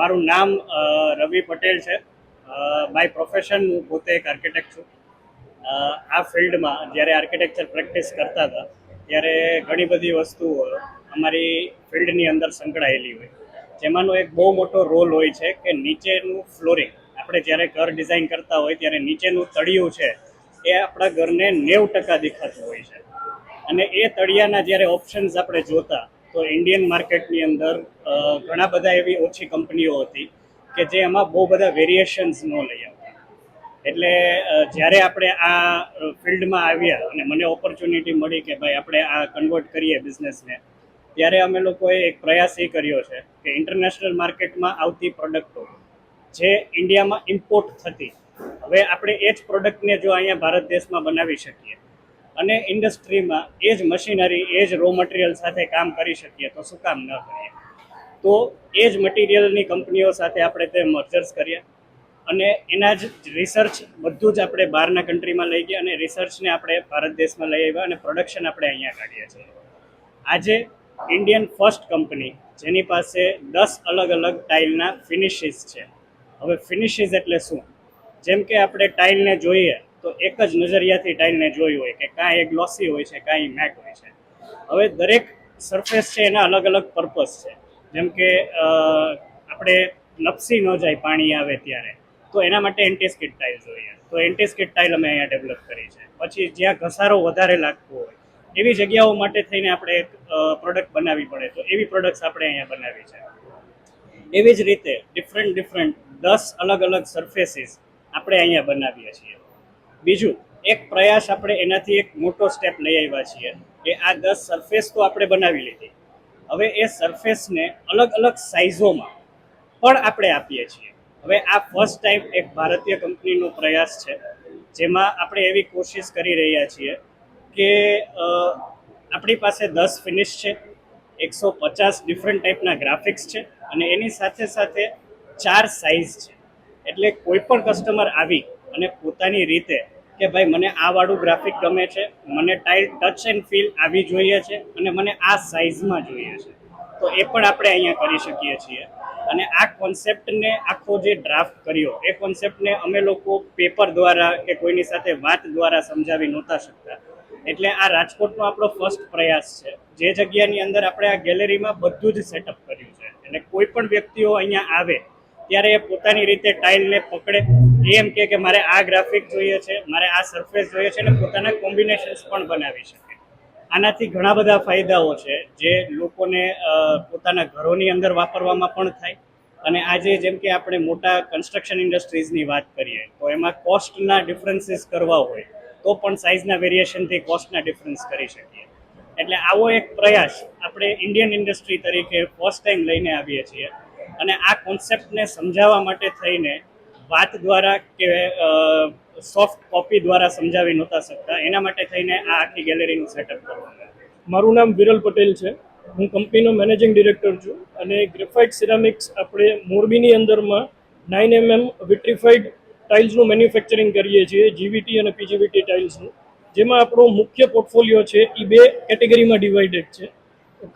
મારું નામ રવિ પટેલ છે. બાય પ્રોફેશન હું પોતે એક આર્કિટેક્ટ છું. આ ફિલ્ડમાં જ્યારે આર્કિટેક્ચર પ્રેક્ટિસ કરતા હતા, ત્યારે ઘણી બધી વસ્તુઓ અમારી ફિલ્ડની અંદર સંકળાયેલી હોય. જેમાંનો એક બહુ મોટો રોલ હોય છે કે નીચેનું ફ્લોરિંગ આપણે જ્યારે ઘર ડિઝાઇન કરતા હોય, ત્યારે નીચેનું તળિયું છે, એ આપણા ઘરને નેવ ટકા દેખાતું હોય છે. અને એ તળિયાના જ્યારે ઓપ્શન્સ આપણે જોતા તો ઇન્ડિયન માર્કેટની અંદર ઘણા બધા એવી ઓછી કંપનીઓ હતી કે જે એમાં બહુ બધા વેરિએશન્સ ન લઈ આવતા. એટલે જ્યારે આપણે આ ફિલ્ડમાં આવ્યા અને મને ઓપોર્ચ્યુનિટી મળી કે ભાઈ આપણે આ કન્વર્ટ કરીએ બિઝનેસને ત્યારે અમે લોકોએ એક પ્રયાસ એ કર્યો છે કે ઇન્ટરનેશનલ માર્કેટમાં આવતી પ્રોડક્ટો જે ઇન્ડિયામાં ઇમ્પોર્ટ થતી, હવે આપણે એ જ પ્રોડક્ટને જો અહીંયા ભારત દેશમાં બનાવી શકીએ અને ઇન્ડસ્ટ્રીમાં એ જ મશીનરી, એ જ રો મટીરિયલ સાથે કામ કરી શકીએ તો શું કામ ન કરીએ? તો એ જ મટીરિયલની કંપનીઓ સાથે આપણે તે મર્જર્સ કરીએ અને એના જ રિસર્ચ બધું જ આપણે બહારના કન્ટ્રીમાં લઈ ગયા અને રિસર્ચને આપણે ભારત દેશમાં લઈ આવ્યા અને પ્રોડક્શન આપણે અહીંયા કાઢીએ છીએ. આજે ઇન્ડિયન ફર્સ્ટ કંપની જેની પાસે દસ અલગ અલગ ટાઇલના ફિનિશિસ છે. હવે ફિનિશિસ એટલે શું? જેમ કે આપણે ટાઇલને જોઈએ તો એક જ નજરિયાથી ટાઇલને જોઈ હોય કે કાંઈ એક ગ્લોસી હોય છે, કાંઈ મેક હોય છે. હવે દરેક સરફેસ છે એના અલગ અલગ પર્પસ છે. જેમ કે આપણે લપસી ન જાય પાણી આવે ત્યારે, તો એના માટે એન્ટીસ્કિટ ટાઇલ જોઈએ. તો એન્ટીસ્કિટ ટાઇલ અમે અહીંયા ડેવલપ કરી છે. પછી જ્યાં ઘસારો વધારે લાગતો હોય, એવી જગ્યાઓ માટે થઈને આપણે એક પ્રોડક્ટ બનાવવી પડે તો એવી પ્રોડક્ટ્સ આપણે અહીંયા બનાવી છે. એવી જ રીતે ડિફરન્ટ ડિફરન્ટ દસ અલગ અલગ સરફેસીસ આપણે અહીંયા બનાવીએ છીએ. બીજું, એક પ્રયાસ આપણે એનાથી એક મોટો સ્ટેપ લઈ આવ્યા છીએ કે આ દસ સરફેસ તો આપણે બનાવી લીધી. હવે એ સરફેસને અલગ અલગ સાઇઝોમાં પણ આપણે આપીએ છીએ. હવે આ ફર્સ્ટ ટાઈમ એક ભારતીય કંપનીનો પ્રયાસ છે, જેમાં આપણે એવી કોશિશ કરી રહ્યા છીએ કે આપણી પાસે દસ ફિનિશ છે, એકસો પચાસ ડિફરન્ટ ટાઈપના ગ્રાફિક્સ છે અને એની સાથે સાથે ચાર સાઇઝ છે. એટલે કોઈ પણ કસ્ટમર આવી અને પોતાની રીતે કે ભાઈ મને આ વાળું ગ્રાફિક ગમે છે, મને ટાઇલ ટચ એન્ડ ફીલ આવી જોઈએ છે અને મને આ સાઇઝમાં જોઈએ છે. તો એ પણ આપણે અહીંયા કરી શકીએ છીએ. અને આ કોન્સેપ્ટને આખો જે ડ્રાફ્ટ કર્યો, એ કોન્સેપ્ટને અમે લોકો પેપર દ્વારા કે કોઈની સાથે વાત દ્વારા સમજાવી નહોતા શકતા. એટલે આ રાજકોટનો આપણો ફર્સ્ટ પ્રયાસ છે. જે જગ્યાની અંદર આપણે આ ગેલેરીમાં બધું જ સેટઅપ કર્યું છે. એટલે કોઈ પણ વ્યક્તિઓ અહીંયા આવે, ત્યારે એ પોતાની રીતે ટાઇલને પકડે એ એમ કે મારે આ ગ્રાફિક જોઈએ છે, મારે આ સરફેસ જોઈએ છે અને પોતાના કોમ્બિનેશન્સ પણ બનાવી શકે. આનાથી ઘણા બધા ફાયદાઓ છે જે લોકોને પોતાના ઘરોની અંદર વાપરવામાં પણ થાય. અને આજે જેમ કે આપણે મોટા કન્સ્ટ્રક્શન ઇન્ડસ્ટ્રીઝની વાત કરીએ, તો એમાં કોસ્ટના ડિફરન્સીસ કરવા હોય, તો પણ સાઇઝના વેરિએશનથી કોસ્ટના ડિફરન્સ કરી શકીએ. એટલે આવો એક પ્રયાસ આપણે ઇન્ડિયન ઇન્ડસ્ટ્રી તરીકે ફર્સ્ટ ટાઈમ લઈને આવીએ છીએ. અને આ કોન્સેપ્ટને સમજાવવા માટે થઈને વાત દ્વારા કે સોફ્ટ કોપી દ્વારા સમજાવી નહોતા શકતા. એના માટે થઈને આ આખી ગેલેરીનું સેટઅપ કરવામાં મારું નામ વિરલ પટેલ છે. હું કંપનીનો મેનેજિંગ ડિરેક્ટર છું અને ગ્રેફાઇટ સિરામિક્સ આપણે મોરબીની અંદરમાં નાઇન એમએમ વિટ્રીફાઈડ ટાઇલ્સનું મેન્યુફેક્ચરિંગ કરીએ છીએ જીવીટી અને પીજીવીટી ટાઇલ્સનું જેમાં આપણો મુખ્ય પોર્ટફોલિયો છે એ બે કેટેગરીમાં ડિવાઇડેડ છે.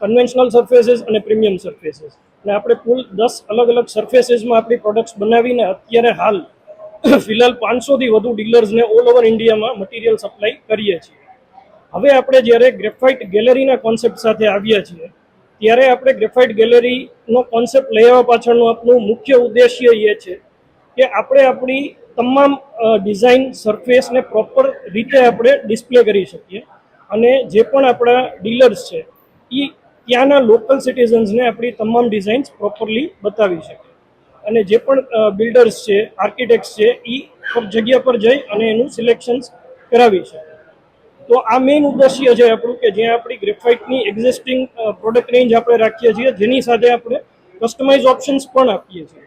કન્વેન્શનલ સરફેસીસ અને પ્રીમિયમ સરફેસીસ અને આપણે કુલ દસ અલગ અલગ સરફેસીસમાં આપણી પ્રોડક્ટ્સ બનાવીને અત્યારે હાલ ફિલહાલ પાંચસોથી વધુ ડીલર્સને ઓલ ઓવર ઇન્ડિયામાં મટીરિયલ સપ્લાય કરીએ છીએ. હવે આપણે જ્યારે ગ્રેફાઇટ ગેલેરીના કોન્સેપ્ટ સાથે આવ્યા છીએ, ત્યારે આપણે ગ્રેફાઇટ ગેલેરીનો કોન્સેપ્ટ લઈ આવવા પાછળનું આપણું મુખ્ય ઉદ્દેશ્ય એ છે કે આપણે આપણી તમામ ડિઝાઇન સરફેસને પ્રોપર રીતે આપણે ડિસ્પ્લે કરી શકીએ. અને જે પણ આપણા ડીલર્સ છે એ ત્યાંના લોકલ સિટીઝન્સને આપણી તમામ ડિઝાઇન્સ પ્રોપરલી બતાવી શકે. અને જે પણ બિલ્ડર્સ છે આર્કિટેક્ટ્સ છે એ જગ્યા પર જઈ અને એનું સિલેક્શન્સ કરાવી શકે. તો આ મેઇન ઉદ્દેશ્ય છે આપણું કે જ્યાં આપણી ગ્રેફાઇટની એક્ઝિસ્ટિંગ પ્રોડક્ટ રેન્જ આપણે રાખીએ છીએ, જેની સાથે આપણે કસ્ટમાઇઝ ઓપ્શન્સ પણ આપીએ છીએ.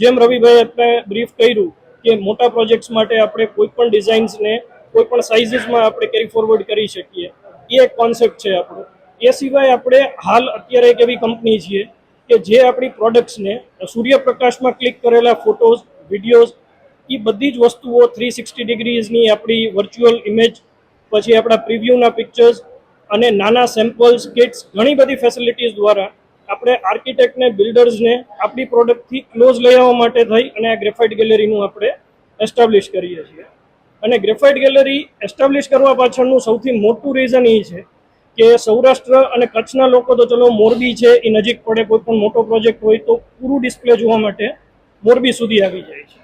જેમ રવિભાઈ આપણે બ્રીફ કર્યું કે મોટા પ્રોજેક્ટ્સ માટે આપણે કોઈ પણ ડિઝાઇન્સને કોઈ પણ સાઇઝીસમાં આપણે કેરી ફોરવર્ડ કરી શકીએ. એ એક કોન્સેપ્ટ છે આપણો. એ સિવાય આપણે હાલ અત્યારે એક એવી કંપની છીએ કે જે આપણી પ્રોડક્ટ્સને સૂર્યપ્રકાશમાં ક્લિક કરેલા ફોટોઝ, વિડીયોઝ એ બધી જ વસ્તુઓ થ્રી સિક્સટી ડિગ્રીઝની આપણી વર્ચ્યુઅલ ઇમેજ, પછી આપણા પ્રિવ્યૂના પિક્ચર્સ અને નાના સેમ્પલ્સ, કિટ્સ, ઘણી બધી ફેસિલિટીઝ દ્વારા આપણે આર્કિટેક્ટને, બિલ્ડર્સને આપણી પ્રોડક્ટથી ક્લોઝ લઈ આવવા માટે થઈ અને આ ગ્રેફાઇટ ગેલેરીનું આપણે એસ્ટાબ્લિશ કરીએ છીએ. અને ગ્રેફાઇટ ગેલેરી એસ્ટાબ્લિશ કરવા પાછળનું સૌથી મોટું રીઝન એ છે કે સૌરાષ્ટ્ર અને કચ્છના લોકો તો ચલો મોરબી છે, એ નજીક પડે કોઈ પણ મોટો પ્રોજેક્ટ હોય તો પૂરું ડિસ્પ્લે જોવા માટે મોરબી સુધી આવી જાય છે.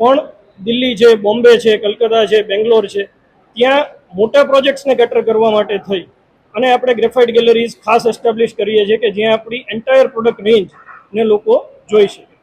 પણ દિલ્હી છે, બોમ્બે છે, કલકત્તા છે, બેંગ્લોર છે, ત્યાં મોટા પ્રોજેક્ટ્સને કેટર કરવા માટે થઈ. અને આપણે ગ્રેફાઇટ ગેલેરીઝ ખાસ એસ્ટાબ્લિશ કરીએ છીએ કે જ્યાં આપણી એન્ટાયર પ્રોડક્ટ રેન્જ ને લોકો જોઈ શકે.